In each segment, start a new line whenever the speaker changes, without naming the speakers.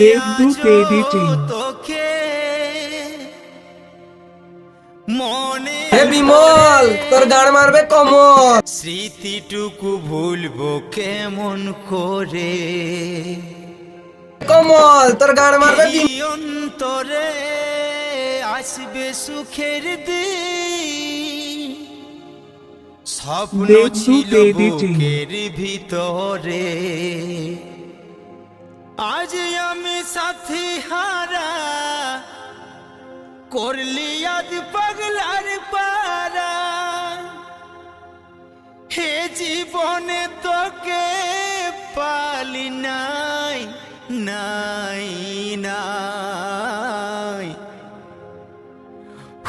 দেবদূত editing।
মনে
হে বিমল তোর গাড় মারবে কমল
স্মৃতিটুকু ভুলবো কেমন করে
কমল তোর গাড় মারবে
অন্তরে আসবে সুখের দিন স্বপ্ন ছিল। বুকের ভিতরে আজ আমি সাথী হারা করলি আজ পাগলার পারা। হে জীবনে তোকে পালি নাই নাই নাই।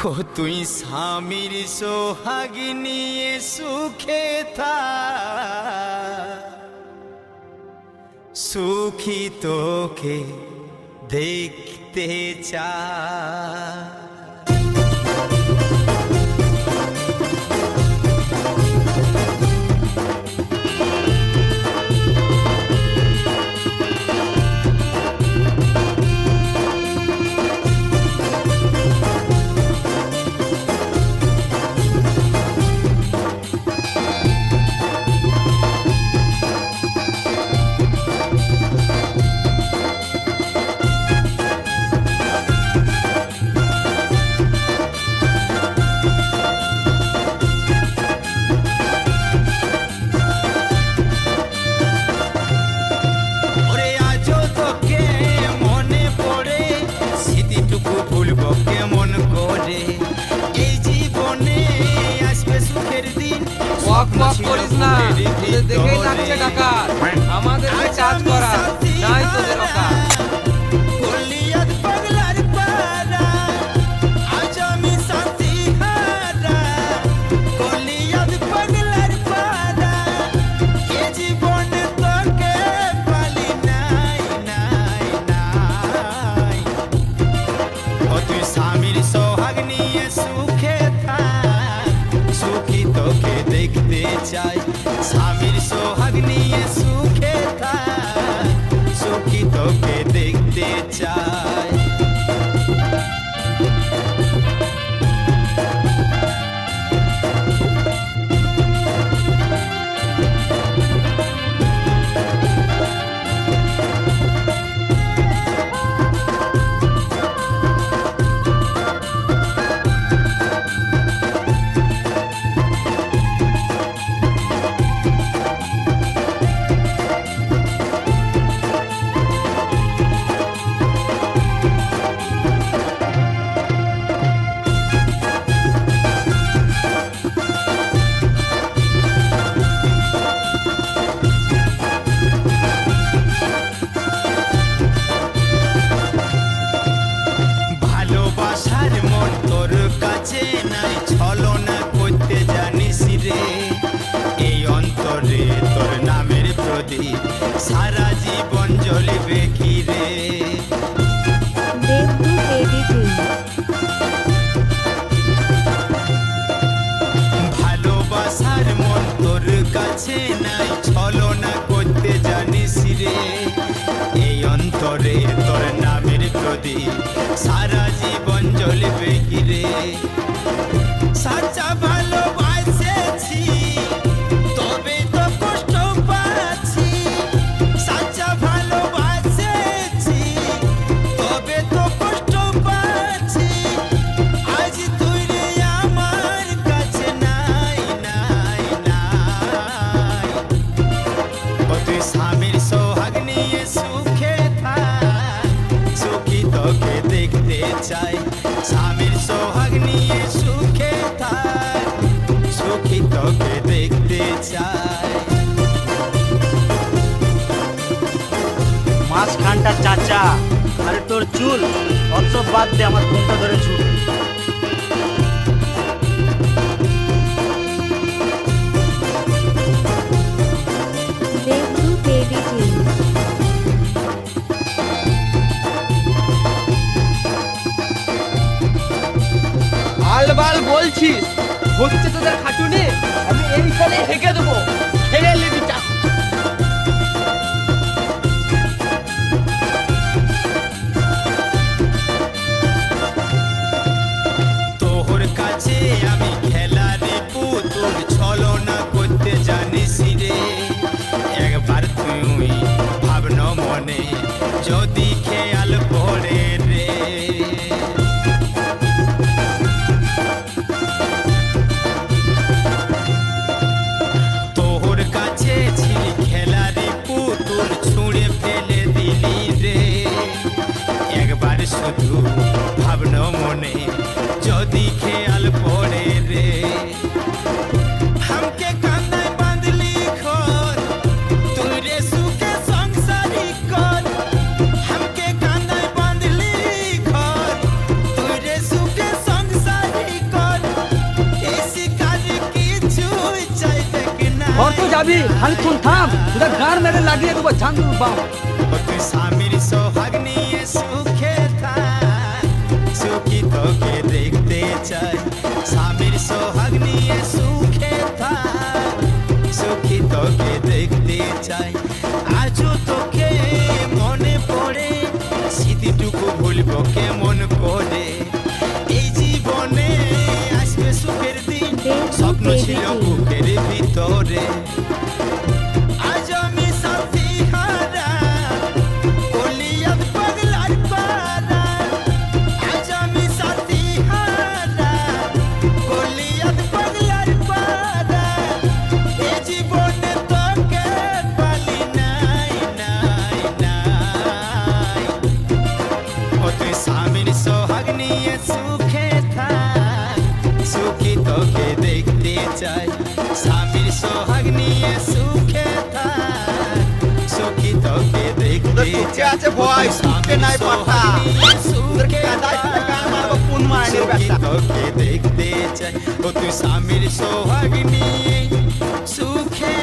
ও তুই স্বামীর সোহাগী সুখে থা সুখী তোকে দেখতে চা স্বপ্ন
করিস না। দেখেই লাগছে টাকা আমাদেরকে
চার্জ
করা নাই তোদের
চাই। স্বামীর নামের প্রদীপ। সারা জীবন জ্বলবে কি রে। ভালোবাসার মন তোর কাছে নাই ছলনা করতে জানিস রে। এই অন্তরে তোর নামের প্রদীপ। সারা চাই
মাঝখানটা চাচা আরে তোর চুল অত বাদ দে আমার ফোনটা ধরে
এডিটিং
আলবাল বলছিস? হচ্ছে তোদের খাটুনি? আমি হেঁকে দেবো। খেলে নিবি তোর কাছে আমি শুধু ভাবন মনে যদি খেয়াল পড়ে রে হামকে
কান্দায় বাঁধলি খর তুই রে সুখে সংসারি কর হামকে কান্দায় বাঁধলি খর তুই রে সুখে সংসারি কর এসি কাজ কিছুই চাই দেখ না और तू जाबी हल सुन थाम
उधर
गान
मेरे लागी
है तू
बचान तू
बाप
sofrer.
সোহাগ নিয়ে দেখতে স্বামীর সুখে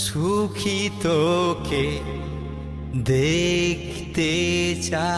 সুখী তোকে দেখতে চা